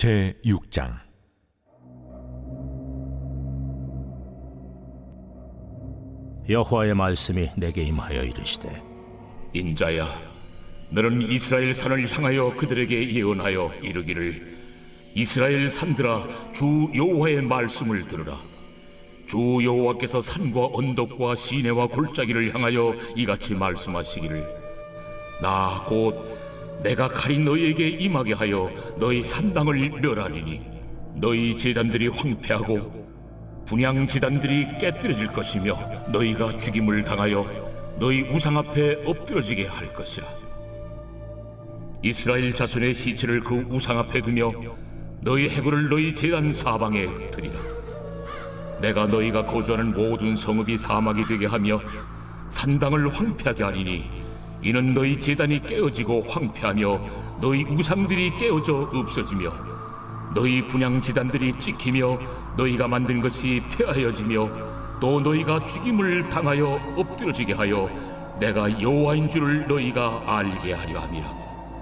제 6장 여호와의 말씀이 내게 임하여 이르시되 인자야, 너는 이스라엘 산을 향하여 그들에게 예언하여 이르기를 이스라엘 산들아 주 여호와의 말씀을 들으라. 주 여호와께서 산과 언덕과 시내와 골짜기를 향하여 이같이 말씀하시기를 나 곧 내가 칼이 너희에게 임하게 하여 너희 산당을 멸하리니 너희 제단들이 황폐하고 분양 제단들이 깨뜨려질 것이며 너희가 죽임을 당하여 너희 우상 앞에 엎드러지게 할 것이라. 이스라엘 자손의 시체를 그 우상 앞에 두며 너희 해골을 너희 제단 사방에 흩으리라. 내가 너희가 거주하는 모든 성읍이 사막이 되게 하며 산당을 황폐하게 하리니 이는 너희 제단이 깨어지고 황폐하며 너희 우상들이 깨어져 없어지며 너희 분양 제단들이 찍히며 너희가 만든 것이 폐하여지며 또 너희가 죽임을 당하여 엎드러지게 하여 내가 여호와인 줄을 너희가 알게 하려 함이라.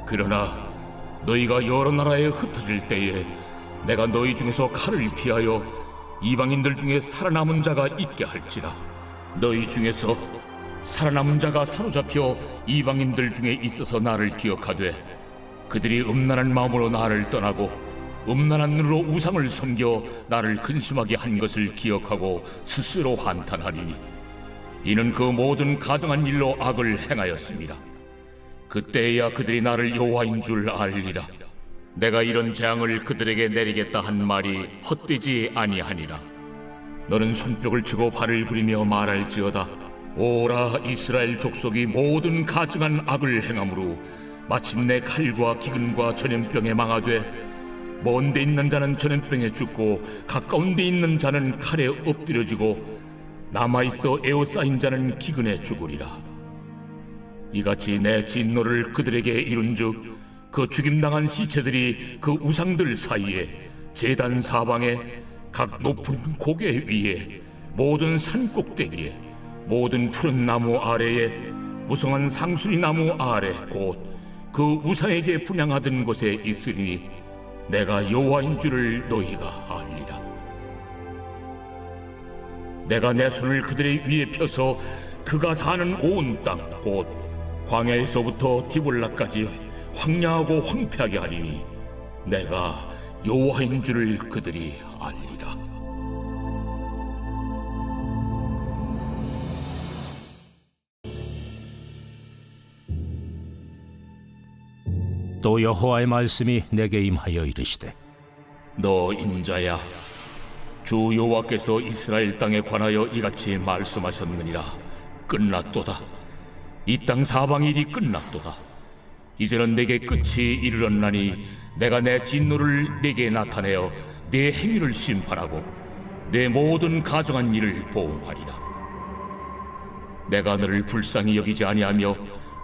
그러나 너희가 여러 나라에 흩어질 때에 내가 너희 중에서 칼을 피하여 이방인들 중에 살아남은 자가 있게 할지라. 너희 중에서 살아남은 자가 사로잡혀 이방인들 중에 있어서 나를 기억하되 그들이 음란한 마음으로 나를 떠나고 음란한 눈으로 우상을 섬겨 나를 근심하게 한 것을 기억하고 스스로 한탄하리니 이는 그 모든 가증한 일로 악을 행하였습니다. 그때야 그들이 나를 여호와인 줄 알리라. 내가 이런 재앙을 그들에게 내리겠다 한 말이 헛되지 아니하니라. 너는 손뼉을 치고 발을 구리며 말할지어다. 오라 이스라엘 족속이 모든 가증한 악을 행함으로 마침내 칼과 기근과 전염병에 망하되 먼 데 있는 자는 전염병에 죽고 가까운 데 있는 자는 칼에 엎드려지고 남아 있어 에워싸인 자는 기근에 죽으리라. 이같이 내 진노를 그들에게 이룬즉 그 죽임당한 시체들이 그 우상들 사이에 제단 사방에 각 높은 고개 위에 모든 산 꼭대기에 모든 푸른 나무 아래에 무성한 상수리 나무 아래 곧 그 우상에게 분양하던 곳에 있으리니 내가 여호와인 줄을 너희가 알리라. 내가 내 손을 그들의 위에 펴서 그가 사는 온 땅 곧 광야에서부터 디볼라까지 황량하고 황폐하게 하리니 내가 여호와인 줄을 그들이 알리 또 여호와의 말씀이 내게 임하여 이르시되 너 인자야 주 여호와께서 이스라엘 땅에 관하여 이같이 말씀하셨느니라. 끝났도다. 이 땅 사방 일이 끝났도다. 이제는 내게 끝이 이르렀나니 내가 내 진노를 내게 나타내어 내 행위를 심판하고 내 모든 가정한 일을 보응하리라. 내가 너를 불쌍히 여기지 아니하며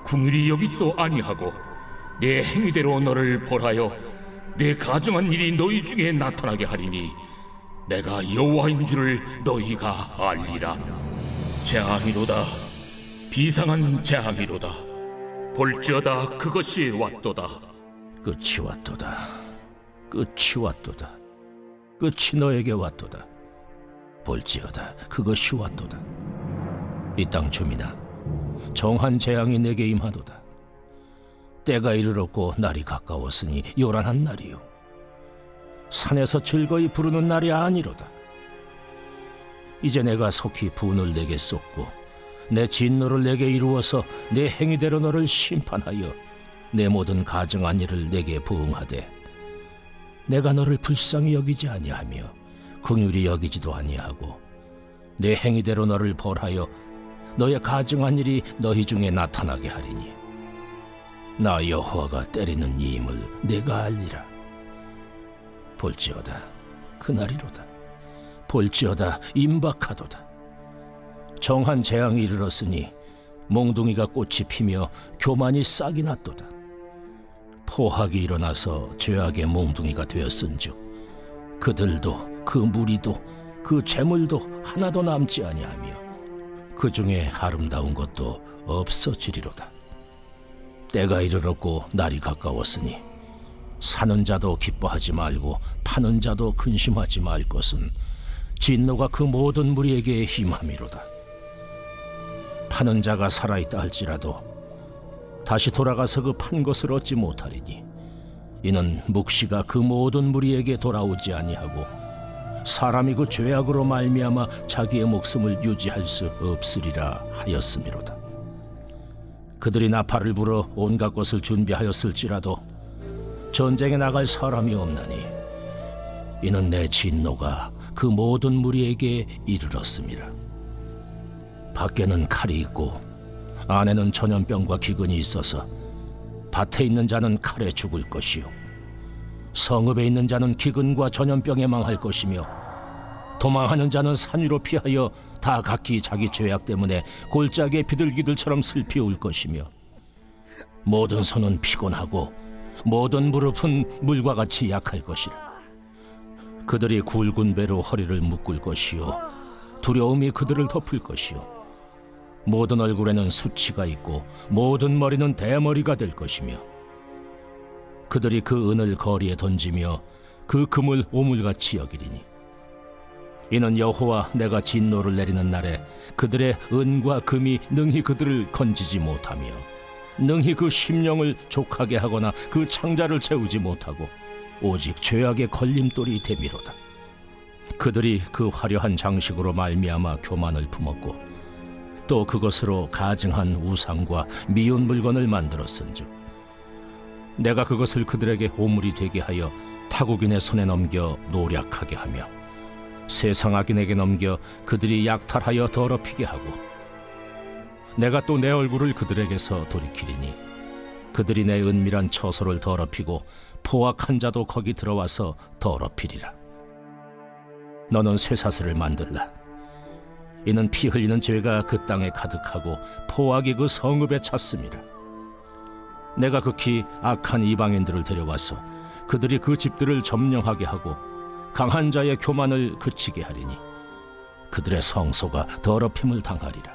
궁휼히 여기지도 아니하고 내 행위대로 너를 벌하여 내 가정한 일이 너희 중에 나타나게 하리니 내가 여호와인 줄을 너희가 알리라. 재앙이로다. 비상한 재앙이로다. 볼지어다 그것이 왔도다. 끝이 왔도다. 끝이 왔도다. 끝이 너에게 왔도다. 볼지어다 그것이 왔도다. 이 땅 주민아 정한 재앙이 내게 임하도다 때가 이르렀고 날이 가까웠으니 요란한 날이요. 산에서 즐거이 부르는 날이 아니로다. 이제 내가 속히 분을 내게 쏟고 내 진노를 내게 이루어서 내 행위대로 너를 심판하여 내 모든 가증한 일을 내게 부응하되 내가 너를 불쌍히 여기지 아니하며 긍휼히 여기지도 아니하고 내 행위대로 너를 벌하여 너의 가증한 일이 너희 중에 나타나게 하리니 나 여호와가 때리는 이임을 내가 알리라. 볼지어다 그날이로다. 볼지어다 임박하도다. 정한 재앙이 이르렀으니 몽둥이가 꽃이 피며 교만이 싹이 났도다. 포학이 일어나서 죄악의 몽둥이가 되었은즉 그들도 그 무리도 그 재물도 하나도 남지 아니하며 그 중에 아름다운 것도 없어지리로다 때가 이르렀고 날이 가까웠으니 사는 자도 기뻐하지 말고 파는 자도 근심하지 말 것은 진노가 그 모든 무리에게 힘함이로다. 파는 자가 살아있다 할지라도 다시 돌아가서 그 판 것을 얻지 못하리니 이는 묵시가 그 모든 무리에게 돌아오지 아니하고 사람이 그 죄악으로 말미암아 자기의 목숨을 유지할 수 없으리라 하였음이로다. 그들이 나팔을 불어 온갖 것을 준비하였을지라도 전쟁에 나갈 사람이 없나니 이는 내 진노가 그 모든 무리에게 이르렀음이라. 밖에는 칼이 있고 안에는 전염병과 기근이 있어서 밭에 있는 자는 칼에 죽을 것이요 성읍에 있는 자는 기근과 전염병에 망할 것이며 도망하는 자는 산 위로 피하여 다 각기 자기 죄악 때문에 골짜기의 비둘기들처럼 슬피 울 것이며 모든 손은 피곤하고 모든 무릎은 물과 같이 약할 것이라. 그들이 굵은 배로 허리를 묶을 것이요 두려움이 그들을 덮을 것이요 모든 얼굴에는 수치가 있고 모든 머리는 대머리가 될 것이며 그들이 그 은을 거리에 던지며 그 금을 오물같이 여기리니 이는 여호와 내가 진노를 내리는 날에 그들의 은과 금이 능히 그들을 건지지 못하며 능히 그 심령을 족하게 하거나 그 창자를 채우지 못하고 오직 죄악의 걸림돌이 되미로다. 그들이 그 화려한 장식으로 말미암아 교만을 품었고 또 그것으로 가증한 우상과 미운 물건을 만들었은즉 내가 그것을 그들에게 오물이 되게 하여 타국인의 손에 넘겨 노략하게 하며 세상 악인에게 넘겨 그들이 약탈하여 더럽히게 하고 내가 또 내 얼굴을 그들에게서 돌이키리니 그들이 내 은밀한 처소를 더럽히고 포악한 자도 거기 들어와서 더럽히리라 너는 쇠사슬을 만들라 이는 피 흘리는 죄가 그 땅에 가득하고 포악이 그 성읍에 찼습니다. 내가 극히 악한 이방인들을 데려와서 그들이 그 집들을 점령하게 하고 강한 자의 교만을 그치게 하리니 그들의 성소가 더럽힘을 당하리라.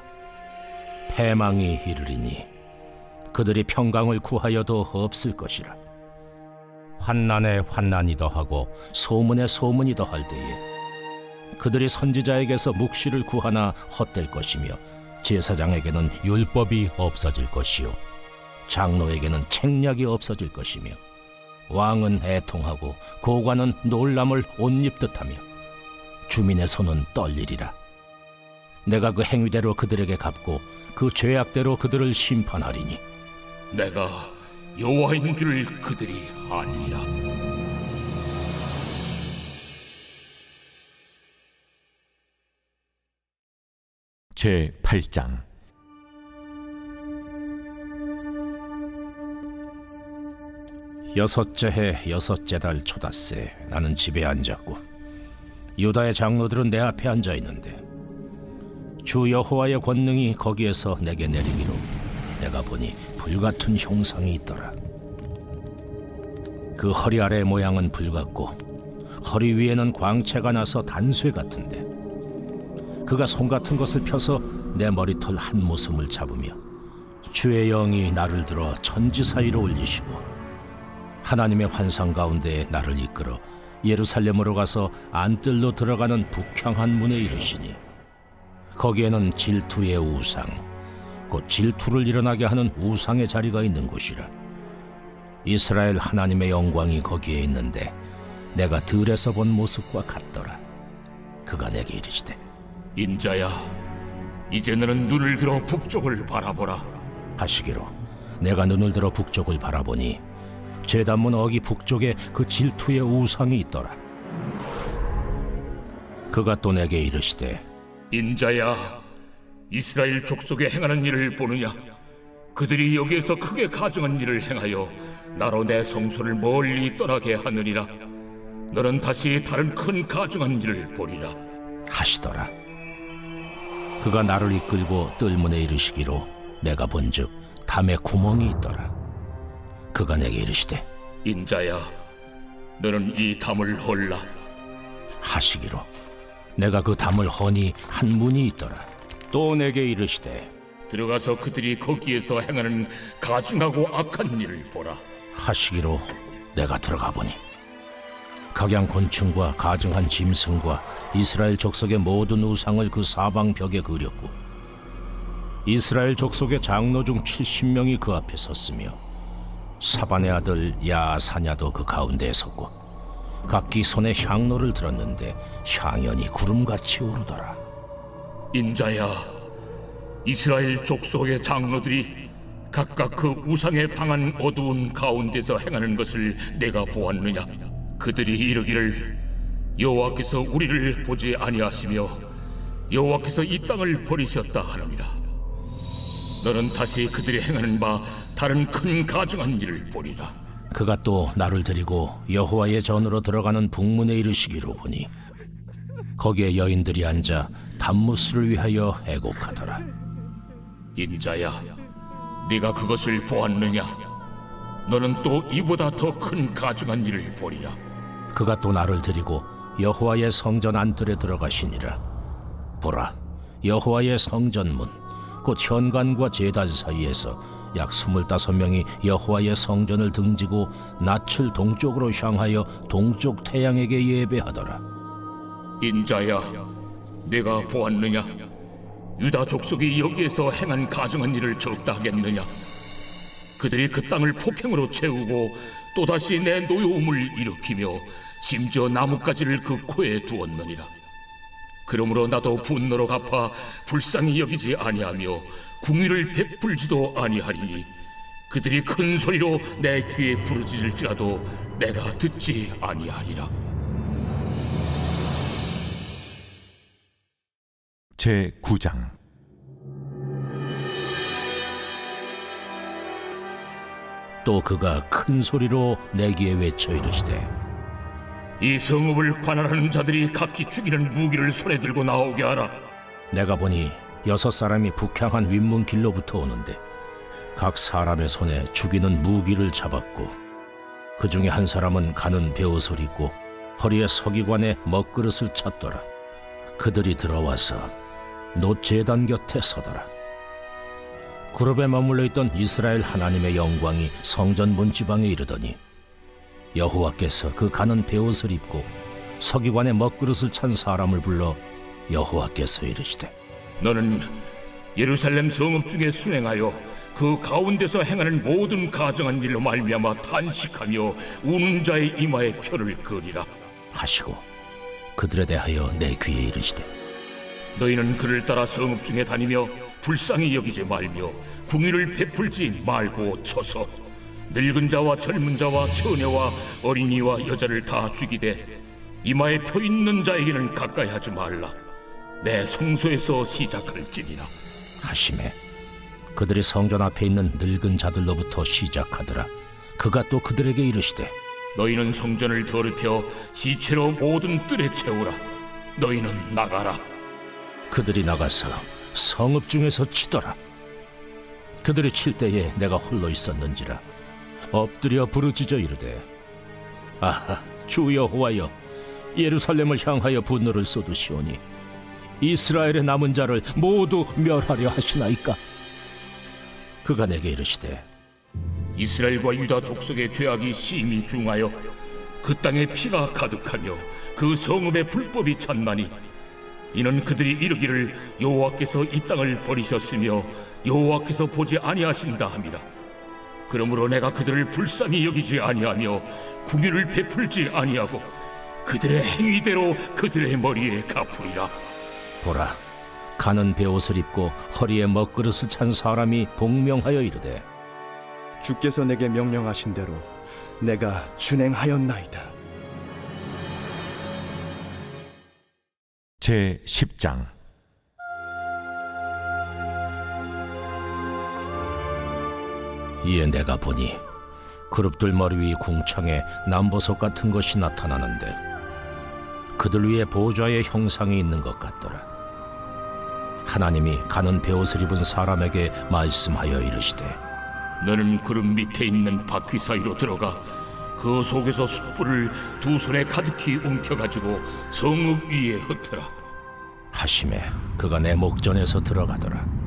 패망이 이르리니 그들이 평강을 구하여도 없을 것이라. 환난에 환난이 더하고 소문에 소문이 더할 때에 그들이 선지자에게서 묵시를 구하나 헛될 것이며 제사장에게는 율법이 없어질 것이요 장로에게는 책략이 없어질 것이며 왕은 애통하고 고관은 놀람을 옷 입듯하며 주민의 손은 떨리리라. 내가 그 행위대로 그들에게 갚고 그 죄악대로 그들을 심판하리니 내가 여호와인 줄 그들이 아니라. 제 8장 여섯째 해 여섯째 달 초닷새 나는 집에 앉았고 유다의 장로들은 내 앞에 앉아 있는데 주 여호와의 권능이 거기에서 내게 내리기로 내가 보니 불같은 형상이 있더라. 그 허리 아래 모양은 불같고 허리 위에는 광채가 나서 단쇠 같은데 그가 손 같은 것을 펴서 내 머리털 한 모섬을 잡으며 주의 영이 나를 들어 천지 사이로 올리시고 하나님의 환상 가운데 나를 이끌어 예루살렘으로 가서 안뜰로 들어가는 북향한 문에 이르시니 거기에는 질투의 우상 곧 질투를 일어나게 하는 우상의 자리가 있는 곳이라. 이스라엘 하나님의 영광이 거기에 있는데 내가 들에서 본 모습과 같더라. 그가 내게 이르시되 인자야 이제 너는 눈을 들어 북쪽을 바라보라. 하시기로 내가 눈을 들어 북쪽을 바라보니 제단문 어기 북쪽에 그 질투의 우상이 있더라. 그가 또 내게 이르시되 인자야 이스라엘 족속에 행하는 일을 보느냐 그들이 여기에서 크게 가증한 일을 행하여 나로 내 성소를 멀리 떠나게 하느니라 너는 다시 다른 큰 가증한 일을 보리라 하시더라. 그가 나를 이끌고 뜰문에 이르시기로 내가 본즉 담에 구멍이 있더라. 그가 내게 이르시되 인자야 너는 이 담을 헐라. 하시기로. 내가 그 담을 허니 한 문이 있더라. 또 내게 이르시되 들어가서 그들이 거기에서 행하는 가증하고 악한 일을 보라. 하시기로 내가 들어가 보니 각양 곤충과 가증한 짐승과 이스라엘 족속의 모든 우상을 그 사방 벽에 그렸고 이스라엘 족속의 장로 중 70명이 그 앞에 섰으며 사반의 아들 야사냐도 그 가운데에 섰고 각기 손에 향로를 들었는데 향연이 구름같이 오르더라 인자야, 이스라엘 족속의 장로들이 각각 그 우상에 방한 어두운 가운데서 행하는 것을 내가 보았느냐? 그들이 이르기를 여호와께서 우리를 보지 아니하시며 여호와께서 이 땅을 버리셨다 하느니라. 너는 다시 그들이 행하는 바 다른 큰 가증한 일을 보리라. 그가 또 나를 데리고 여호와의 전으로 들어가는 북문에 이르시기로 보니 거기에 여인들이 앉아 단무스를 위하여 애곡하더라 인자야, 네가 그것을 보았느냐? 너는 또 이보다 더 큰 가증한 일을 보리라. 그가 또 나를 데리고 여호와의 성전 안뜰에 들어가시니라 보라 여호와의 성전문 곧 현관과 제단 사이에서 약 스물다섯 명이 여호와의 성전을 등지고 낯을 동쪽으로 향하여 동쪽 태양에게 예배하더라 인자야, 내가 보았느냐? 유다 족속이 여기에서 행한 가증한 일을 적다 하겠느냐? 그들이 그 땅을 폭행으로 채우고 또다시 내 노여움을 일으키며 심지어 나뭇가지를 그 코에 두었느니라. 그러므로 나도 분노로 갚아 불쌍히 여기지 아니하며 궁의를 베풀지도 아니하리니 그들이 큰 소리로 내 귀에 부르짖을지라도 내가 듣지 아니하리라. 제 9장 또 그가 큰 소리로 내기에 외쳐 이르시되 이 성읍을 관할하는 자들이 각기 죽이는 무기를 손에 들고 나오게 하라. 내가 보니 여섯 사람이 북향한 윗문길로부터 오는데 각 사람의 손에 죽이는 무기를 잡았고 그 중에 한 사람은 가는 베옷을 입고 허리에 서기관에 먹그릇을 찼더라 그들이 들어와서 노제단 곁에 서더라 그룹에 머물러 있던 이스라엘 하나님의 영광이 성전 문 지방에 이르더니 여호와께서 그 가는 베옷을 입고 서기관의 먹그릇을 찬 사람을 불러 여호와께서 이르시되 너는 예루살렘 성읍 중에 순행하여 그 가운데서 행하는 모든 가정한 일로 말미암아 탄식하며 우는 자의 이마에 표를 그리라. 하시고 그들에 대하여 내 귀에 이르시되 너희는 그를 따라 성읍 중에 다니며 불쌍히 여기지 말며 궁의를 베풀지 말고 쳐서 늙은 자와 젊은 자와 처녀와 어린이와 여자를 다 죽이되 이마에 표 있는 자에게는 가까이 하지 말라. 내 성소에서 시작할지니라. 하심에 그들이 성전 앞에 있는 늙은 자들로부터 시작하더라 그가 또 그들에게 이르시되 너희는 성전을 더럽혀 지체로 모든 뜰에 채우라. 너희는 나가라. 그들이 나가서 성읍 중에서 치더라 그들이 칠 때에 내가 홀로 있었는지라 엎드려 부르짖어 이르되 아하 주 여호와여 예루살렘을 향하여 분노를 쏟으시오니 이스라엘의 남은 자를 모두 멸하려 하시나이까? 그가 내게 이르시되 이스라엘과 유다 족속의 죄악이 심히 중하여 그 땅에 피가 가득하며 그 성읍에 불법이 찼나니 이는 그들이 이르기를 여호와께서 이 땅을 버리셨으며 여호와께서 보지 아니하신다 함이라 그러므로 내가 그들을 불쌍히 여기지 아니하며 궁유를 베풀지 아니하고 그들의 행위대로 그들의 머리에 갚으리라 보라 가는 베옷을 입고 허리에 먹그릇을 찬 사람이 복명하여 이르되 주께서 내게 명령하신 대로 내가 준행하였나이다. 제 10장 이에 내가 보니 그룹들 머리 위 궁창에 남보석 같은 것이 나타나는데 그들 위에 보좌의 형상이 있는 것 같더라. 하나님이 가는 베옷을 입은 사람에게 말씀하여 이르시되 너는 구름 밑에 있는 바퀴 사이로 들어가 그 속에서 숯불을 두 손에 가득히 움켜가지고 성읍 위에 흩어라 하심에 그가 내 목전에서 들어가더라.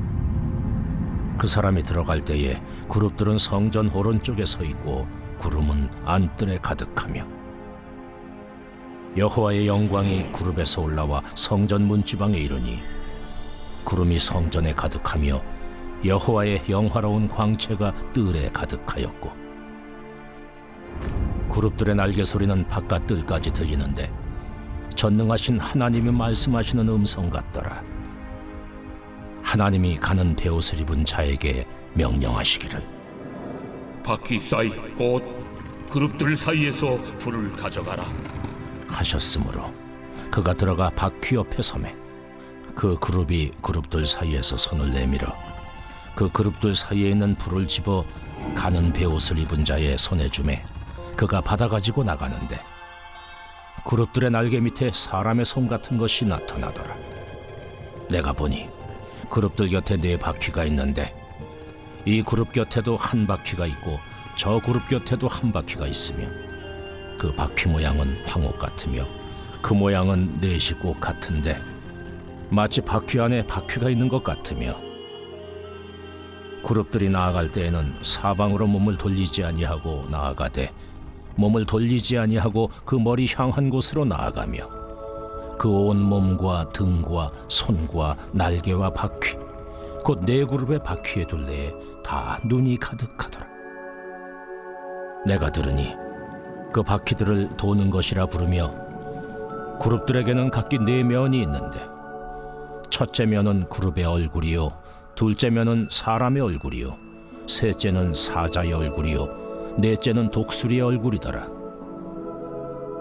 그 사람이 들어갈 때에 그룹들은 성전 오른쪽에 서 있고 구름은 안뜰에 가득하며 여호와의 영광이 구름에서 올라와 성전 문지방에 이르니 구름이 성전에 가득하며 여호와의 영화로운 광채가 뜰에 가득하였고 그룹들의 날개 소리는 바깥 뜰까지 들리는데 전능하신 하나님이 말씀하시는 음성 같더라 하나님이 가는 베옷을 입은 자에게 명령하시기를 바퀴 사이 곧 그룹들 사이에서 불을 가져가라. 하셨으므로 그가 들어가 바퀴 옆에 서매 그 그룹이 그룹들 사이에서 손을 내밀어 그 그룹들 사이에 있는 불을 집어 가는 베옷을 입은 자의 손에 주매 그가 받아 가지고 나가는데 그룹들의 날개 밑에 사람의 손 같은 것이 나타나더라 내가 보니 그룹들 곁에 네 바퀴가 있는데 이 그룹 곁에도 한 바퀴가 있고 저 그룹 곁에도 한 바퀴가 있으며 그 바퀴 모양은 황옥 같으며 그 모양은 넷이 꼭 같은데 마치 바퀴 안에 바퀴가 있는 것 같으며 그룹들이 나아갈 때에는 사방으로 몸을 돌리지 아니하고 나아가되 몸을 돌리지 아니하고 그 머리 향한 곳으로 나아가며 그 온 몸과 등과 손과 날개와 바퀴 곧 네 그룹의 바퀴의 둘레에 다 눈이 가득하더라. 내가 들으니 그 바퀴들을 도는 것이라 부르며 그룹들에게는 각기 네 면이 있는데 첫째 면은 그룹의 얼굴이요 둘째 면은 사람의 얼굴이요 셋째는 사자의 얼굴이요 넷째는 독수리의 얼굴이더라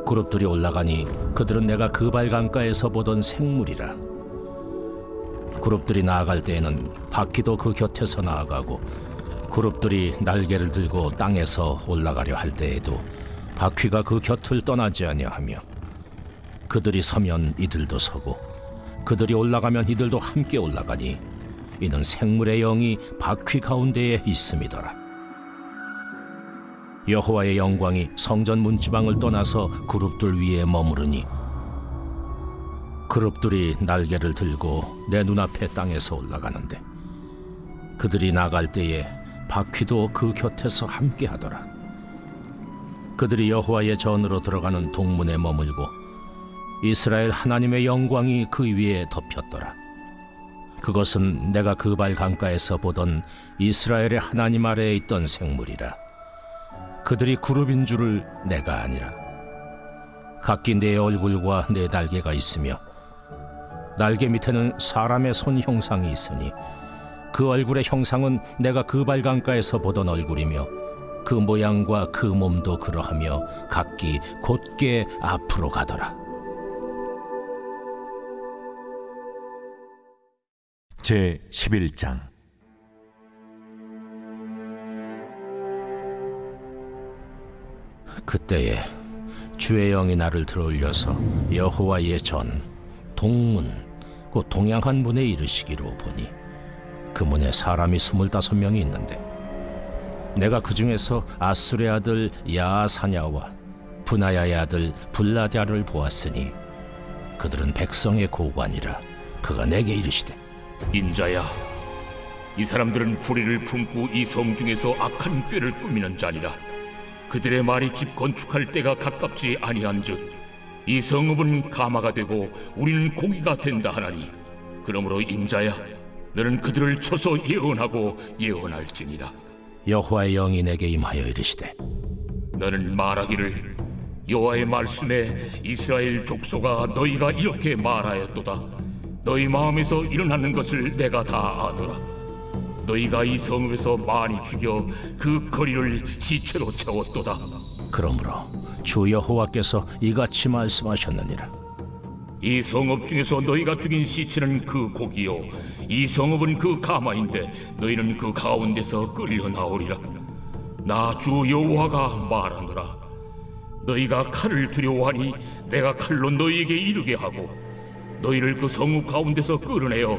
그룹들이 올라가니 그들은 내가 그발 강가에서 보던 생물이라. 그룹들이 나아갈 때에는 바퀴도 그 곁에서 나아가고 그룹들이 날개를 들고 땅에서 올라가려 할 때에도 바퀴가 그 곁을 떠나지 아니하며 그들이 서면 이들도 서고 그들이 올라가면 이들도 함께 올라가니 이는 생물의 영이 바퀴 가운데에 있음이더라 여호와의 영광이 성전 문지방을 떠나서 그룹들 위에 머무르니 그룹들이 날개를 들고 내 눈앞에 땅에서 올라가는데 그들이 나갈 때에 바퀴도 그 곁에서 함께 하더라 그들이 여호와의 전으로 들어가는 동문에 머물고 이스라엘 하나님의 영광이 그 위에 덮였더라. 그것은 내가 그발 강가에서 보던 이스라엘의 하나님 아래에 있던 생물이라. 그들이 그룹인 줄을 내가 아니라. 각기 내 얼굴과 내 날개가 있으며 날개 밑에는 사람의 손 형상이 있으니 그 얼굴의 형상은 내가 그 발 강가에서 보던 얼굴이며 그 모양과 그 몸도 그러하며 각기 곧게 앞으로 가더라. 제 11장 그때에 주의 영이 나를 들어올려서 여호와의 전 동문 곧 동양한 문에 이르시기로 보니 그 문에 사람이 스물다섯 명이 있는데 내가 그 중에서 아수의 아들 야사냐와 분하야의 아들 블라디아를 보았으니 그들은 백성의 고관이라 그가 내게 이르시되 인자야, 이 사람들은 불의를 품고 이 성 중에서 악한 꾀를 꾸미는 자리라. 그들의 말이 집 건축할 때가 가깝지 아니한즉 이 성읍은 가마가 되고 우리는 고기가 된다 하나니 그러므로 인자야, 너는 그들을 쳐서 예언하고 예언할지니라. 여호와의 영이 내게 임하여 이르시되 너는 말하기를 여호와의 말씀에 이스라엘 족속아 너희가 이렇게 말하였도다. 너희 마음에서 일어나는 것을 내가 다 아노라. 너희가 이 성읍에서 많이 죽여 그 거리를 시체로 채웠도다. 그러므로 주 여호와께서 이같이 말씀하셨느니라. 이 성읍 중에서 너희가 죽인 시체는 그 고기요 이 성읍은 그 가마인데 너희는 그 가운데서 끌려 나오리라. 나 주 여호와가 말하노라. 너희가 칼을 두려워하니 내가 칼로 너희에게 이르게 하고 너희를 그 성읍 가운데서 끌어내어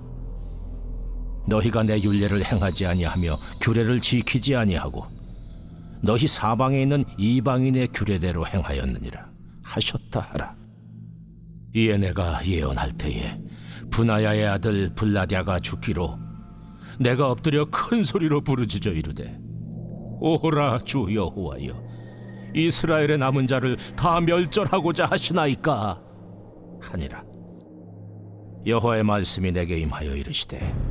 너희가 내 율례를 행하지 아니하며 규례를 지키지 아니하고 너희 사방에 있는 이방인의 규례대로 행하였느니라 하셨다 하라. 이에 내가 예언할 때에 분하야의 아들 블라디아가 죽기로 내가 엎드려 큰 소리로 부르짖어 이르되 오라 주 여호와여 이스라엘의 남은 자를 다 멸절하고자 하시나이까 하니라 여호와의 말씀이 내게 임하여 이르시되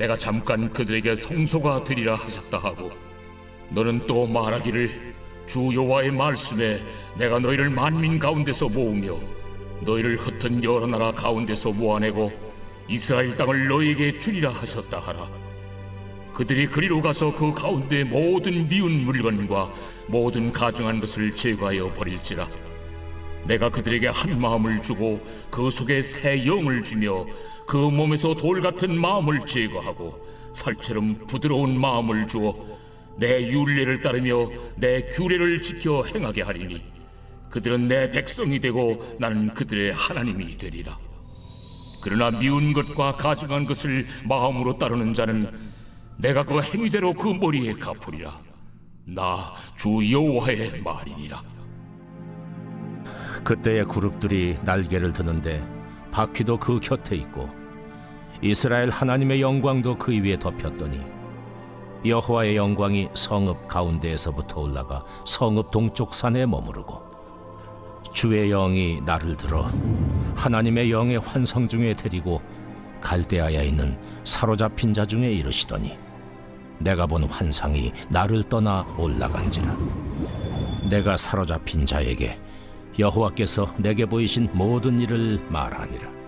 내가 잠깐 그들에게 성소가 되리라 하셨다 하고 너는 또 말하기를 주 여호와의 말씀에 내가 너희를 만민 가운데서 모으며 너희를 흩은 여러 나라 가운데서 모아내고 이스라엘 땅을 너희에게 주리라 하셨다 하라. 그들이 그리로 가서 그 가운데 모든 미운 물건과 모든 가증한 것을 제거하여 버릴지라 내가 그들에게 한 마음을 주고 그 속에 새 영을 주며 그 몸에서 돌 같은 마음을 제거하고 살처럼 부드러운 마음을 주어 내 율례를 따르며 내 규례를 지켜 행하게 하리니 그들은 내 백성이 되고 나는 그들의 하나님이 되리라. 그러나 미운 것과 가증한 것을 마음으로 따르는 자는 내가 그 행위대로 그 머리에 갚으리라. 나 주 여호와의 말이니라 그때의 그룹들이 날개를 드는데 바퀴도 그 곁에 있고 이스라엘 하나님의 영광도 그 위에 덮였더니 여호와의 영광이 성읍 가운데에서부터 올라가 성읍 동쪽 산에 머무르고 주의 영이 나를 들어 하나님의 영의 환상 중에 데리고 갈대아에 있는 사로잡힌 자 중에 이르시더니 내가 본 환상이 나를 떠나 올라간지라. 내가 사로잡힌 자에게 여호와께서 내게 보이신 모든 일을 말하니라